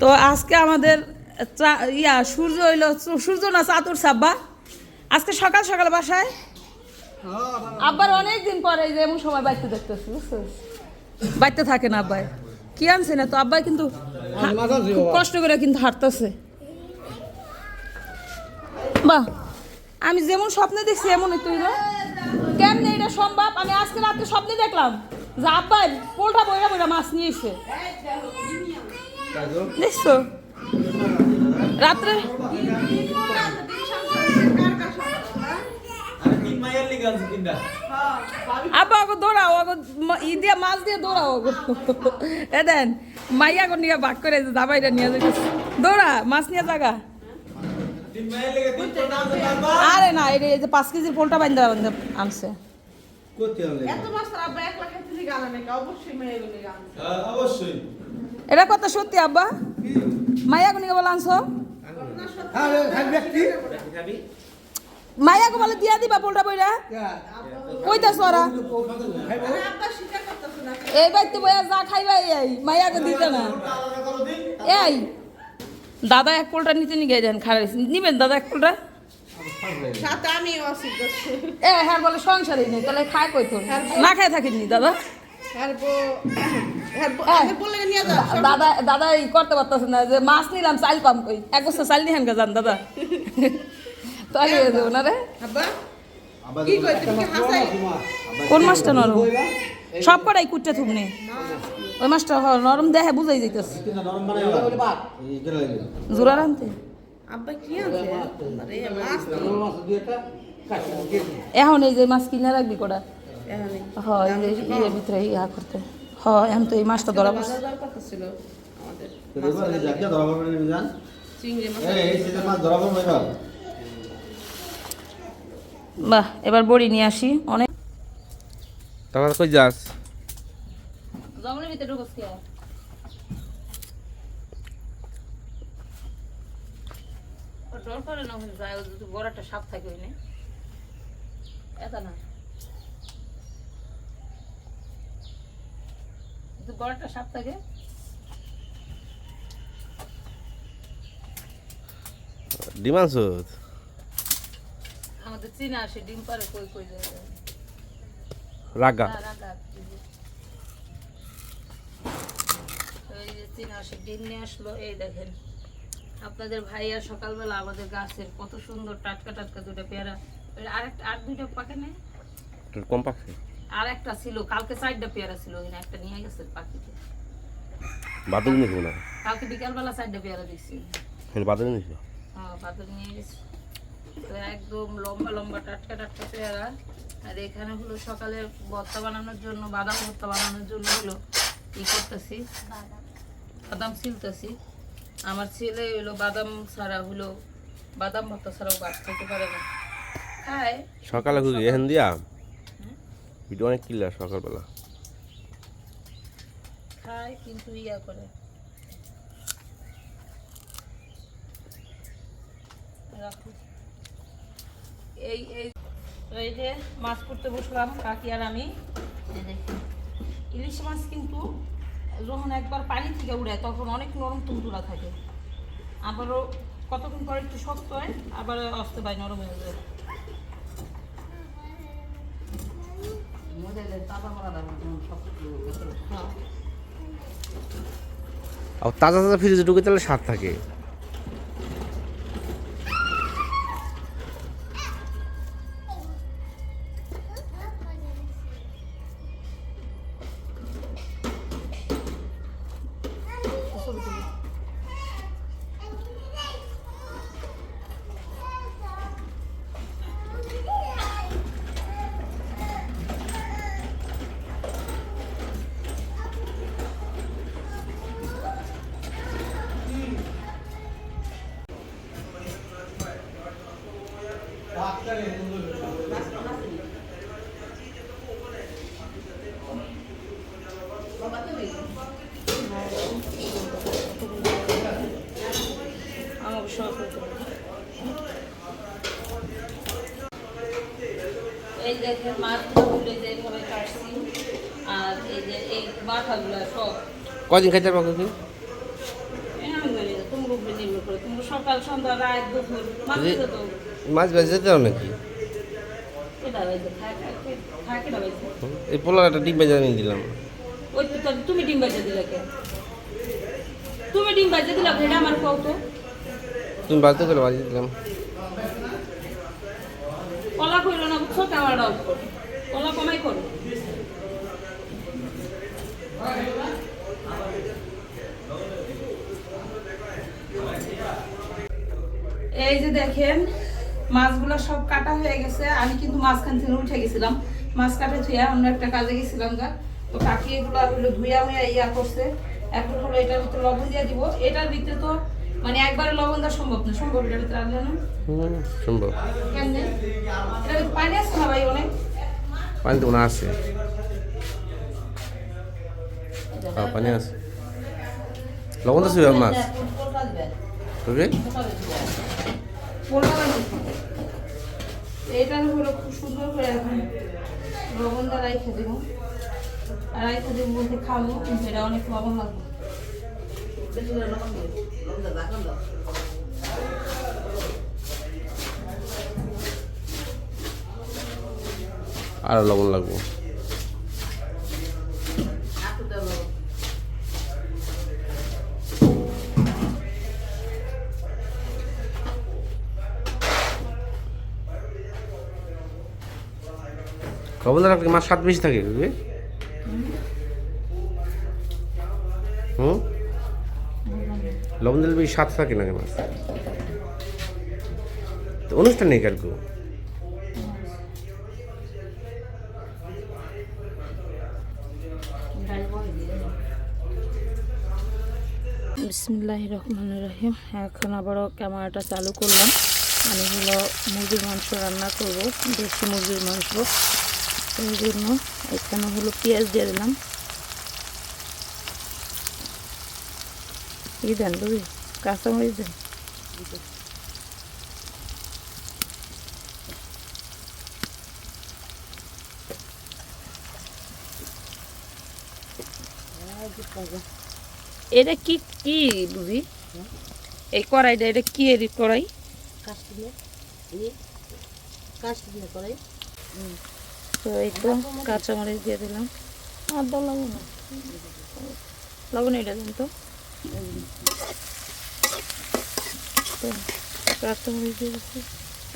তো আজকে আমাদের ইয়া, সূর্য হইল, সূর্য না চাতুর সাব্বা? আজকে সকাল সকাল বাসায়? আব্বার অনেক দিন পরে যে এমন সময় বাইতে দেখতেছি, বুঝছিস? বাইতে থাকে না আব্বাই। কি আনছে না তো? আব্বাই কিন্তু খুব কষ্ট করে কিন্তু হাঁটতেছে। বাহ আমি যেমন স্বপ্নে দেখছি এমনই তুই না? কেমনে এটা সম্ভব? আমি আজকে রাত্রে স্বপ্নে দেখলাম যে আব্বাই পোলটা বইরা বইরা মাছ নিয়ে এসে। দেখছ? রাত্রে? আব্বা আগো দৌড়াও আগো ই দিয়ে মাছ দিয়ে দৌড়াও আগো এ দেন মাইয়া গো নিয়ে বাক করে দাবাইটা নিয়ে যাইতেছে। দৌড়া মাছ নিয়ে জাগা আরে না এটা এই যে পাঁচ কেজির পোলটা বান্ধা বান্ধা আনছে। এত মাছ তারা আব্বা একলা খেতে থেকে আনে নাকি? অবশ্যই মেয়েগুলো আনছে অবশ্যই। এটা কথা সত্যি আব্বা। মাইয়া গো নিয়ে বলে আনছো? মাইয়া গো বলে দিয়া দিবা পোলটা বইরা? কইতাছ ওরা? করতেছে না এই বাইতে বইয়া যা খাইবা এই মাইয়া গো দিতে না। এই দাদা এক পোলটা নিতে নিয়ে গেছেন খারাপ নিবেন দাদা এক পোলটা? সাথে আমিও আছি করছে এ হ্যাঁ বলে সংসারই নেই তাহলে খায় কই তো না খায় থাকেননি দাদা? দাদা দাদা ই করতে পারতেছে না যে মাছ নিলাম চাল কম কই। এক বছর চাল নিহান গা যান দাদা। তাহলে না রে? আব্বা কি কই তুমি কি হাসাই? কোন মাছটা নরম? সব কটাই কুটতে থুবনে। ওই মাছটা নরম দেখে বুঝাই যাইতেছে। জোড়া রানতে এখন এই যে মাছ কিনে রাখবি কোটা? হয় এই ভিতরে ইয়া করতে। হ এখন তো এই মাছটা ধরা পড়ছে। বাহ এবার বড়ি নিয়ে আসি। অনেক তোমার কই যাস? জঙ্গলের ভিতরে ঢুকস কে? ডর করে না যায় বড় একটা সাপ থাকে ওইনে এটা না। সাপ থাকে। ডিমান্স আমাদের চিনা আসে ডিম পারে কই কই যায়। রাগা? না, রাখা, যে। চীনা আসে ডিম নিয়ে আসলো এই দেখেন। আপনাদের ভাইয়া সকালবেলা আমাদের গাছের কত সুন্দর টাটকা টাটকা দুটো পেয়ারা। ওই আরেকটা আর দুইটা পাকে নেই? কম পাকছে। আর একটা ছিল কালকে চারটা পেয়ারা ছিল ওই একটা নিয়ে গেছে পাখিতে বাদল নিছি না? কালকে বিকালবেলা চারটা পেয়ারা দিচ্ছি বাদল নিছি হ্যাঁ বাদল নিয়ে গেছে। তো একদম লম্বা লম্বা টাটকা টাটকা পেয়ারা। আর এখানে হলো সকালে ভর্তা বানানোর জন্য বাদাম ভর্তা বানানোর জন্য হলো কি করতেছি। বাদাম ছিলতেছি। আমার ছেলে হলো বাদাম ছাড়া হলো বাদাম ভর্তা ছাড়াও গাছ খেতে পারে না। খায়। সকালে এখান দিয়া? ভিডিও অনেক কিলার সকালবেলা। মাছ করতে বসলাম, কাকি আর আমি। ইলিশ মাছ কিন্তু যখন একবার পানি থেকে উড়ায় তখন অনেক নরম তুলতুলা থাকে। আবারও কতক্ষণ পরে একটু শক্ত হয়, আবার আসতে পায় নরম হয়ে যায় হ্যাঁ আর তাজা তাজা ফ্রিজে ঢুকে তাহলে স্বাদ থাকে। কদিন খাইতে পারব কি? মাছ জি। দিতে তো। মাছ বেঁচে যেতে নাকি? এই পোলার একটা ডিম বেজে আমি দিলাম। তুমি ডিম বাজে দিলে কে? তুমি ডিম বাজে দিলা আমার তুমি বাড়িতে করে বাজিয়ে দিলাম। কলা কইলো না বুঝছ? অফ করো। কলা কমাই করো। এই যে দেখেন, মাছগুলো সব কাটা হয়ে গেছে। আমি কিন্তু মাঝখান থেকে উঠে গেছিলাম। মাছ কাটে ধুইয়া অন্য একটা কাজে গেছিলাম গা। তো কাকি এগুলো মুইয়া ইয়া করছে। এখন হলো এটার ভিতরে লবণ দিয়ে দিব। এটার ভিতরে তো মানে একবারে লবণ দেওয়া সম্ভব না। সম্ভব এটার ভিতরে আনলে না? সম্ভব। এটার ভিতরে পানি আছে না ভাই অনেক? পানি তো মনে আছে। হ্যাঁ পানি আছে। লবণ তো ছিল মাছ? ওকে? এটার হলো খুব সুন্দর করে এখন লবণ দিয়ে রাইখে দেবো। আর রাইখে দেবো বলতে খাব কিন্তু এটা অনেক লবণ লাগবে। আরও লবণ লাগবো। রাখলে মাছ স্বাদ বেশি থাকে লবণ দিলে স্বাদ থাকে না মাছ? তো অনুষ্ঠান নেই কার কেউ বিসমুল্লাহ রহমান রহিম। এখন আবারও ক্যামেরাটা চালু করলাম। আমি হলো মুরগির মাংস রান্না করব, দেশি মুরগির মাংস। এই জন্য এখানে হলো পেঁয়াজ দিয়ে দিলাম। ই দেন বুঝি কাঁচামরিচ দেন। এটা কি কি বুঝি? এই কড়াইটা এটা কি এর কড়াই? তো একদম কাঁচামরিচ দিয়ে দিলাম। আর দাও লবণ না। লবণ এটা দিন তো।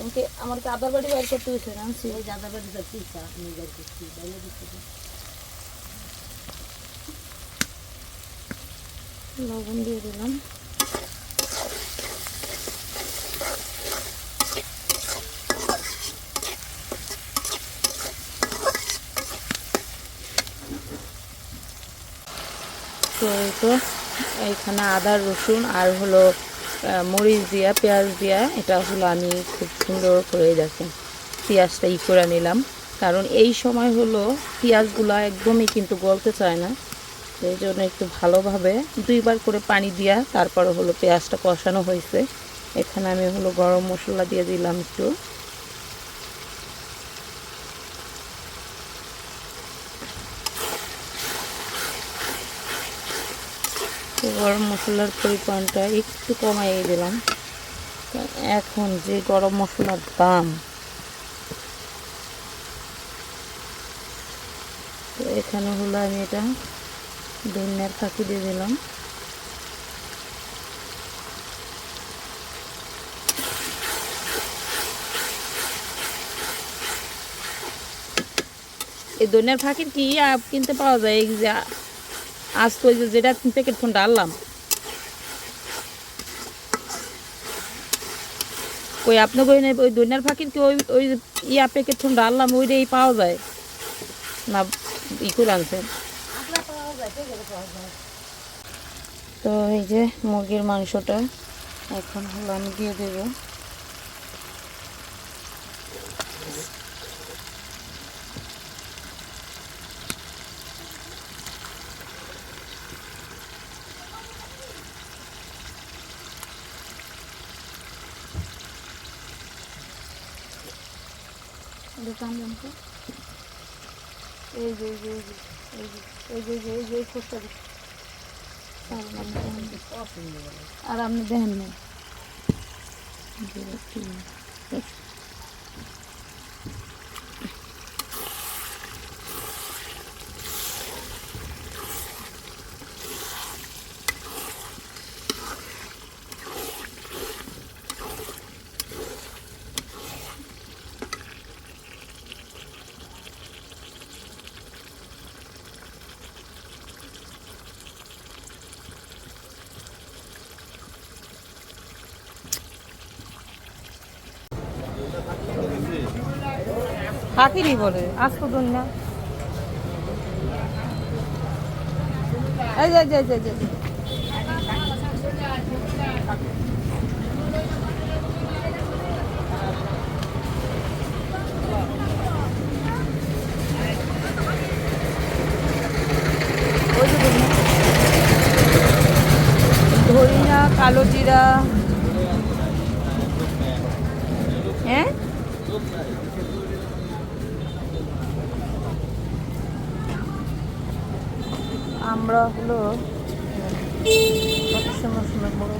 আমাকে আমার কি আদার বাড়ি বাইর করতে হয়েছে আনছি লবণ দিয়ে দিলাম। তো এইখানে আদা, রসুন আর হলো মরিচ দিয়া, পেঁয়াজ দিয়া, এটা হলো আমি খুব সুন্দর করে দেখেন পেঁয়াজটা ই করে নিলাম। কারণ এই সময় হলো পেঁয়াজগুলো একদমই কিন্তু গলতে চায় না। এই জন্য একটু ভালোভাবে দুইবার করে পানি দিয়া তারপরে হলো পেঁয়াজটা কষানো হয়েছে। এখানে আমি হলো গরম মশলা দিয়ে দিলাম একটু। গরম মশলার পরিমাণটা একটু কমাইয়ে দিলাম। এখন যে গরম মশলার দাম এখানে হলো আমি এটা ধনিয়ার ফাঁকি দিয়ে দিলাম। এই ধনিয়ার ফাঁকির কি কিনতে পাওয়া যায়? এই যে আজ তো ওই যে যেটা প্যাকেট ফোন আনলাম। ওই আপনাকে ওই ওই দৈনার ফাঁকির কি ওই ওই ইয়া প্যাকেট ফোন ডাললাম ওইটাই পাওয়া যায়। না, ই করে আনছেন তো এই যে মুরগির মাংসটা এখন হলো আমি দিয়ে দেবো। দোকান জন্তু এই যে এই যে এই আর আপনি দেখেন না না বলে আজ তো ধর না। এই যে, কালো জিরা। হ্যাঁ? আমরা হলো কত সময় সময় বড়?